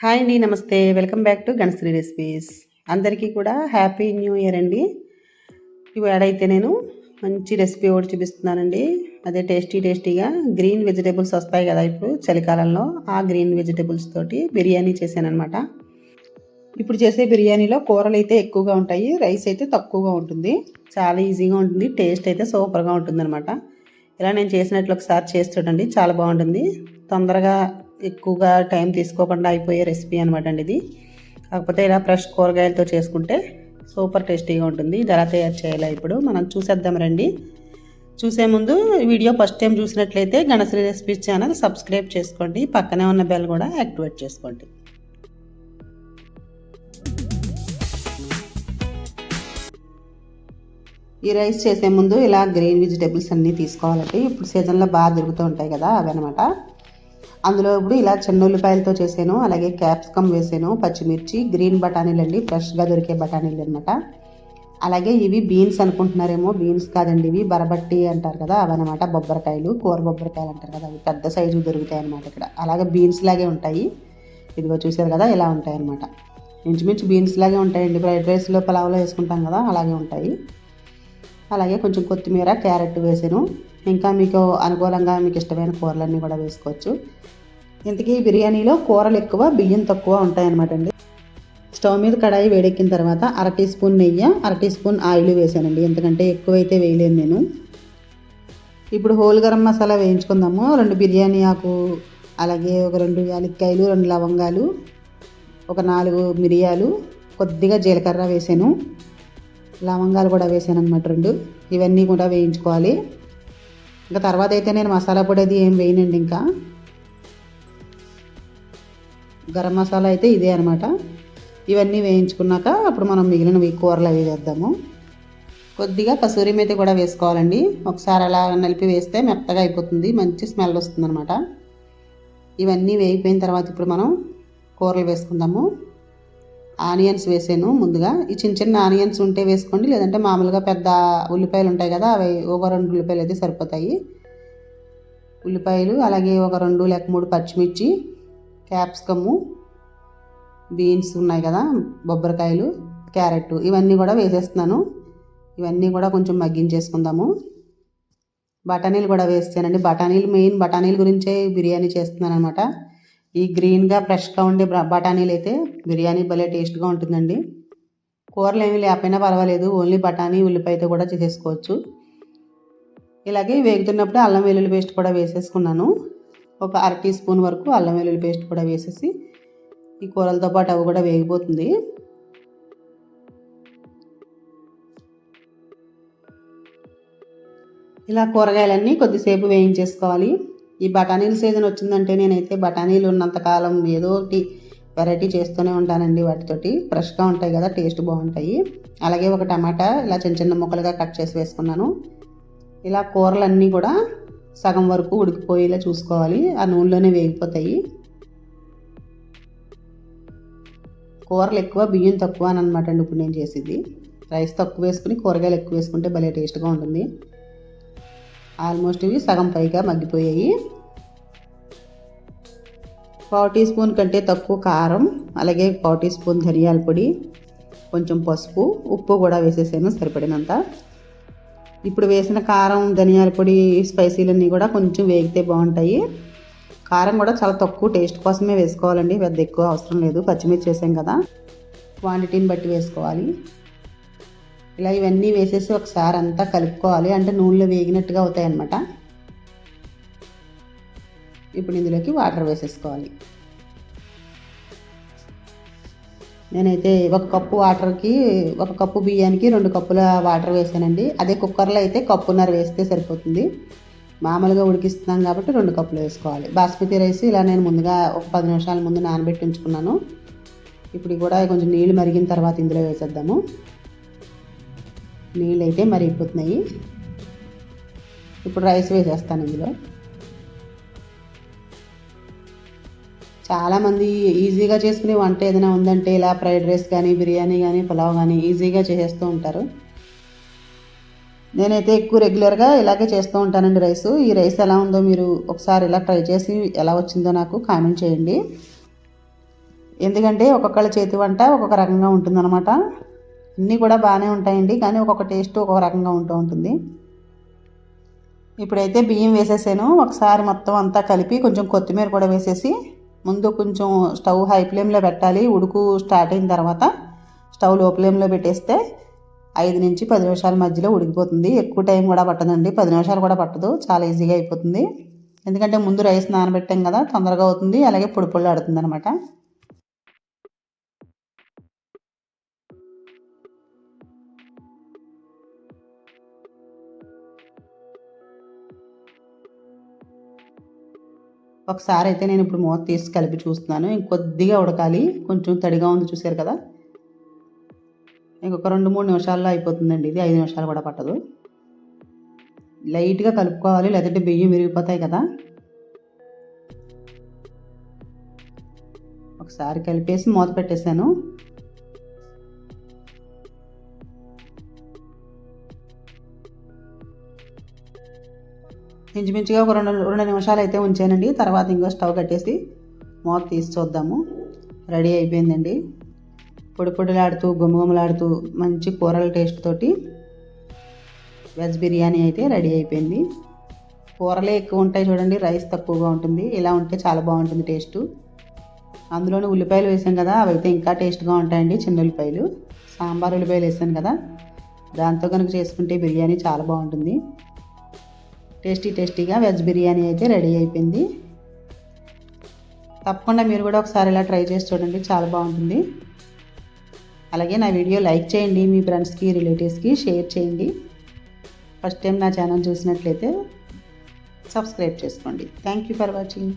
Hi అండి నమస్తే. Welcome back to Ganashri recipes. అందరికీ కూడా హ్యాపీ న్యూ ఇయర్ అండి. ఇవాడైతే నేను మంచి రెసిపీ ఒకటి చూపిస్తున్నానండి. అదే టేస్టీ టేస్టీగా గ్రీన్ వెజిటేబుల్స్ వస్తాయి కదా ఇప్పుడు చలికాలంలో ఆ గ్రీన్ వెజిటేబుల్స్ తోటి బిర్యానీ చేశాను అనమాట ఇప్పుడు చేసే బిర్యానీలో కూరలు అయితే ఎక్కువగా ఉంటాయి రైస్ అయితే తక్కువగా ఉంటుంది. చాలా ఈజీగా ఉంటుంది టేస్ట్ అయితే సూపర్గా ఉంటుందన్నమాట. ఇలా నేను చేసినట్లు ఒకసారి చేసి చూడండి చాలా బాగుంటుంది. తొందరగా ఎక్కువగా టైం తీసుకోకుండా అయిపోయే రెసిపీ అనమాట అండి ఇది. కాకపోతే ఇలా ఫ్రెష్ కూరగాయలతో చేసుకుంటే సూపర్ టేస్టీగా ఉంటుంది. ఇది ఎలా తయారు చేయాలి ఇప్పుడు మనం చూసేద్దాం రండి. చూసే ముందు వీడియో ఫస్ట్ టైం చూసినట్లయితే గణశ్రీ రెసిపీస్ ఛానల్ సబ్స్క్రైబ్ చేసుకోండి. పక్కనే ఉన్న బెల్ కూడా యాక్టివేట్ చేసుకోండి. ఈ రైస్ చేసే ముందు ఇలా గ్రీన్ వెజిటేబుల్స్ అన్నీ తీసుకోవాలండి. ఇప్పుడు సీజన్లో బాగా దొరుకుతూ ఉంటాయి కదా అవన్నమాట అందులో ఇప్పుడు ఇలా చిన్న ఉల్లిపాయలతో చేసాను అలాగే క్యాప్సికమ్ వేసాను పచ్చిమిర్చి గ్రీన్ బఠానీలు అండి ఫ్రెష్గా దొరికే బఠానీలు అనమాట అలాగే ఇవి బీన్స్ అనుకుంటున్నారేమో బీన్స్ కాదండి ఇవి బరబట్టి అంటారు కదా అవన్నమాట బొబ్బరికాయలు కూర బొబ్బరికాయలు అంటారు కదా అవి పెద్ద సైజు దొరుకుతాయి అనమాట ఇక్కడ. అలాగే బీన్స్ లాగే ఉంటాయి. ఇదిగో చూసారు కదా ఇలా ఉంటాయి అనమాట ఇంచుమించు బీన్స్ లాగే ఉంటాయండి ఫ్రైడ్ రైస్లో పలావ్లో వేసుకుంటాం కదా అలాగే ఉంటాయి. అలాగే కొంచెం కొత్తిమీర క్యారెట్ వేసాను. ఇంకా మీకు అనుకూలంగా మీకు ఇష్టమైన కూరలన్నీ కూడా వేసుకోవచ్చు. ఇంతకీ బిర్యానీలో కూరలు ఎక్కువ బియ్యం తక్కువ ఉంటాయన్నమాట అండి. స్టవ్ మీద కడాయి వేడెక్కిన తర్వాత అర టీ స్పూన్ నెయ్యి అర టీ స్పూన్ ఆయిల్ వేసానండి. ఎందుకంటే ఎక్కువైతే వేయలేను నేను. ఇప్పుడు హోల్ గరం మసాలా వేయించుకుందాము. రెండు బిర్యానీ ఆకు అలాగే ఒక రెండు యాలక్కాయలు రెండు లవంగాలు ఒక నాలుగు మిరియాలు కొద్దిగా జీలకర్ర వేసాను. లవంగాలు కూడా వేసాను అనమాట రెండు. ఇవన్నీ కూడా వేయించుకోవాలి. ఇంకా తర్వాత అయితే నేను మసాలా పొడి అది ఏం వేయనండి ఇంకా. గరం మసాలా అయితే ఇదే అనమాట ఇవన్నీ వేయించుకున్నాక అప్పుడు మనం మిగిలినవి కూరలు అవి వేద్దాము. కొద్దిగా కసూరి మేతి కూడా వేసుకోవాలండి. ఒకసారి అలా నలిపి వేస్తే మెత్తగా అయిపోతుంది. మంచి స్మెల్ వస్తుంది అనమాట ఇవన్నీ వేగిపోయిన తర్వాత ఇప్పుడు మనం కూరలు వేసుకుందాము. ఆనియన్స్ వేసాను ముందుగా. ఈ చిన్న చిన్న ఆనియన్స్ ఉంటే వేసుకోండి. లేదంటే మామూలుగా పెద్ద ఉల్లిపాయలు ఉంటాయి కదా అవి ఒక రెండు ఉల్లిపాయలు అయితే సరిపోతాయి. ఉల్లిపాయలు అలాగే ఒక రెండు లేక మూడు పచ్చిమిర్చి క్యాప్సికము బీన్స్ ఉన్నాయి కదా బొబ్బరికాయలు క్యారెట్ ఇవన్నీ కూడా వేసేస్తున్నాను. ఇవన్నీ కూడా కొంచెం మగ్గించేసుకుందాము. బఠానీలు కూడా వేస్తానండి. బఠానీలు మెయిన్ బఠానీల గురించే బిర్యానీ చేస్తున్నాను అనమాట ఈ గ్రీన్గా ఫ్రెష్గా ఉండే బఠానీలు అయితే బిర్యానీ భలే టేస్ట్గా ఉంటుందండి. కూరలు ఏమీ లేకపోయినా పర్వాలేదు. ఓన్లీ బఠానీ ఉల్లిపాయతో కూడా చేసేసుకోవచ్చు. ఇలాగే వేగుతున్నప్పుడు అల్లం వెల్లుల్లి పేస్ట్ కూడా వేసేసుకున్నాను. ఒక అర టీ స్పూన్ వరకు అల్లం వెల్లుల్లి పేస్ట్ కూడా వేసేసి ఈ కూరలతో పాటు అవి కూడా వేగిపోతుంది. ఇలా కూరగాయలన్నీ కొద్దిసేపు వేయించేసుకోవాలి. ఈ బఠానీల సీజన్ వచ్చిందంటే నేనైతే బఠానీలు ఉన్నంతకాలం ఏదో ఒకటి వెరైటీ చేస్తూనే ఉంటానండి వాటితోటి. ఫ్రెష్గా ఉంటాయి కదా టేస్ట్ బాగుంటాయి. అలాగే ఒక టమాటా ఇలా చిన్న చిన్న ముక్కలుగా కట్ చేసి వేసుకున్నాను. ఇలా కూరలన్నీ కూడా సగం వరకు ఉడికిపోయేలా చూసుకోవాలి. ఆ నూనెలోనే వేగిపోతాయి. కూరలు ఎక్కువ బియ్యం తక్కువ అని అనమాట అండి ఇప్పుడు నేను చేసేది. రైస్ తక్కువ వేసుకుని కూరగాయలు ఎక్కువ వేసుకుంటే భలే టేస్ట్గా ఉంటుంది. ఆల్మోస్ట్ ఇవి సగం పైగా మగ్గిపోయాయి. పావు టీ స్పూన్ కంటే తక్కువ కారం అలాగే పావు టీ స్పూన్ ధనియాల పొడి కొంచెం పసుపు ఉప్పు కూడా వేసేసాను సరిపడినంత. ఇప్పుడు వేసిన కారం ధనియాల పొడి స్పైసీలన్నీ కూడా కొంచెం వేగితే బాగుంటాయి. కారం కూడా చాలా తక్కువ టేస్ట్ కోసమే వేసుకోవాలండి. పెద్ద ఎక్కువ అవసరం లేదు. పచ్చిమిర్చి వేసాం కదా. క్వాంటిటీని బట్టి వేసుకోవాలి. ఇలా ఇవన్నీ వేసేసి ఒకసారి అంతా కలుపుకోవాలి. అంటే నూనెలో వేగినట్టుగా అవుతాయి అన్నమాట ఇప్పుడు ఇందులోకి వాటర్ వేసేసుకోవాలి. నేనైతే ఒక కప్పు వాటర్కి ఒక కప్పు బియ్యానికి రెండు కప్పుల వాటర్ వేసానండి. అదే కుక్కర్లో అయితే కప్పున్నర వేస్తే సరిపోతుంది. మామూలుగా ఉడికిస్తున్నాం కాబట్టి రెండు కప్పులు వేసుకోవాలి. బాస్మతి రైస్ ఇలా నేను ముందుగా ఒక పది నిమిషాల ముందు నానబెట్టి ఉంచుకున్నాను. ఇప్పుడు కూడా కొంచెం నీళ్ళు మరిగిన తర్వాత ఇందులో వేసేద్దాము. నీళ్ళు అయితే మరిగిపోతున్నాయి. ఇప్పుడు రైస్ వేసేస్తాను ఇందులో. చాలామంది ఈజీగా చేసుకునే వంట ఏదైనా ఉందంటే ఇలా ఫ్రైడ్ రైస్ కానీ బిర్యానీ కానీ పులావ్ కానీ ఈజీగా చేసేస్తూ ఉంటారు. నేనైతే ఎక్కువ రెగ్యులర్గా ఇలాగే చేస్తూ ఉంటానండి రైస్. ఈ రైస్ ఎలా ఉందో మీరు ఒకసారి ఇలా ట్రై చేసి ఎలా వచ్చిందో నాకు కామెంట్ చేయండి. ఎందుకంటే ఒక్కొక్కళ్ళ చేతి వంట ఒక్కొక్క రకంగా ఉంటుందన్నమాట. అన్నీ కూడా బాగానే ఉంటాయండి కానీ ఒక్కొక్క టేస్ట్ ఒక్కొక్క రకంగా ఉంటూ ఉంటుంది. ఇప్పుడైతే బియ్యం వేసేసాను. ఒకసారి మొత్తం అంతా కలిపి కొంచెం కొత్తిమీర కూడా వేసేసి ముందు కొంచెం స్టవ్ హై ఫ్లేమ్లో పెట్టాలి. ఉడుకు స్టార్ట్ అయిన తర్వాత స్టవ్లో ఫ్లేమ్లో పెట్టేస్తే ఐదు నుంచి పది నిమిషాల మధ్యలో ఉడికిపోతుంది. ఎక్కువ టైం కూడా పట్టదండి. పది నిమిషాలు కూడా పట్టదు. చాలా ఈజీగా అయిపోతుంది. ఎందుకంటే ముందు రైస్ నానబెట్టాం కదా తొందరగా అవుతుంది. అలాగే పొడి పొడి ఆడుతుంది అనమాట ఒకసారి అయితే నేను ఇప్పుడు మూత తీసి కలిపి చూస్తున్నాను. ఇంకొద్దిగా ఉడకాలి. కొంచెం తడిగా ఉంది చూసారు కదా? ఇంకొక రెండు మూడు నిమిషాల్లో అయిపోతుందండి ఇది. ఐదు నిమిషాలు కూడా పట్టదు. లైట్గా కలుపుకోవాలి. లేదంటే బియ్యం విరిగిపోతాయి కదా? ఒకసారి కలిపేసి మూత పెట్టేశాను. ఇంచుమించుగా ఒక రెండు రెండు నిమిషాలు అయితే ఉంచానండి. తర్వాత ఇంకో స్టవ్ కట్టేసి మూత తీసి చూద్దాము. రెడీ అయిపోయిందండి. పొడి పొడిలాడుతూ గుమగుమలాడుతూ మంచి కూరల టేస్ట్ తోటి వెజ్ బిర్యానీ అయితే రెడీ అయిపోయింది. కూరలే ఎక్కువ ఉంటాయి చూడండి రైస్ తక్కువగా ఉంటుంది. ఇలా ఉంటే చాలా బాగుంటుంది టేస్ట్. అందులోనే ఉల్లిపాయలు వేసాం కదా అవి అయితే ఇంకా టేస్ట్గా ఉంటాయండి చిన్న ఉల్లిపాయలు. సాంబార్ ఉల్లిపాయలు వేసాను కదా దాంతో కనుక చేసుకుంటే బిర్యానీ చాలా బాగుంటుంది. టేస్టీ టేస్టీగా వెజ్ బిర్యానీ అయితే రెడీ అయిపోయింది. తప్పకుండా మీరు కూడా ఒకసారి ఇలా ట్రై చేసి చూడండి చాలా బాగుంటుంది. అలాగే నా వీడియో లైక్ చేయండి మీ ఫ్రెండ్స్కి రిలేటివ్స్కి షేర్ చేయండి. ఫస్ట్ టైం నా ఛానల్ చూసినట్లయితే సబ్స్క్రైబ్ చేసుకోండి. Thank you for watching.